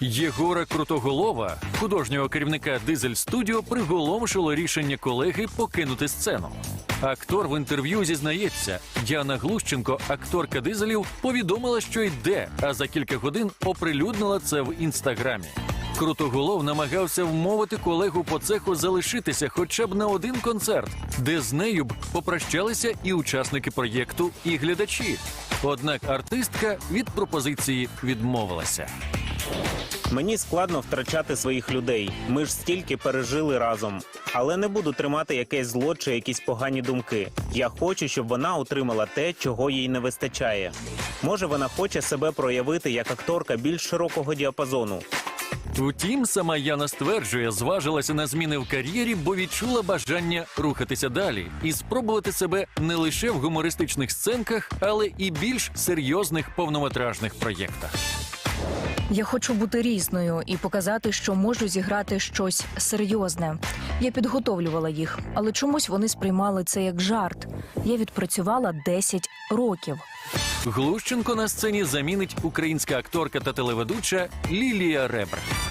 Єгора Крутоголова, художнього керівника Дизель Студіо, приголомшило рішення колеги покинути сцену. Актор в інтерв'ю зізнається, Діана Глущенко, акторка дизелів, повідомила, що йде, а за кілька годин оприлюднила це в інстаграмі. Крутоголов намагався вмовити колегу по цеху залишитися хоча б на один концерт, де з нею б попрощалися і учасники проєкту, і глядачі. Однак артистка від пропозиції відмовилася. Мені складно втрачати своїх людей. Ми ж стільки пережили разом. Але не буду тримати якесь зло чи якісь погані думки. Я хочу, щоб вона отримала те, чого їй не вистачає. Може, вона хоче себе проявити як акторка більш широкого діапазону. Втім, сама Яна стверджує, зважилася на зміни в кар'єрі, бо відчула бажання рухатися далі і спробувати себе не лише в гумористичних сценках, але і більш серйозних повнометражних проєктах. Я хочу бути різною і показати, що можу зіграти щось серйозне. Я підготовлювала їх, але чомусь вони сприймали це як жарт. Я відпрацювала 10 років. Глущенко на сцені замінить українська акторка та телеведуча Лілія Ребр.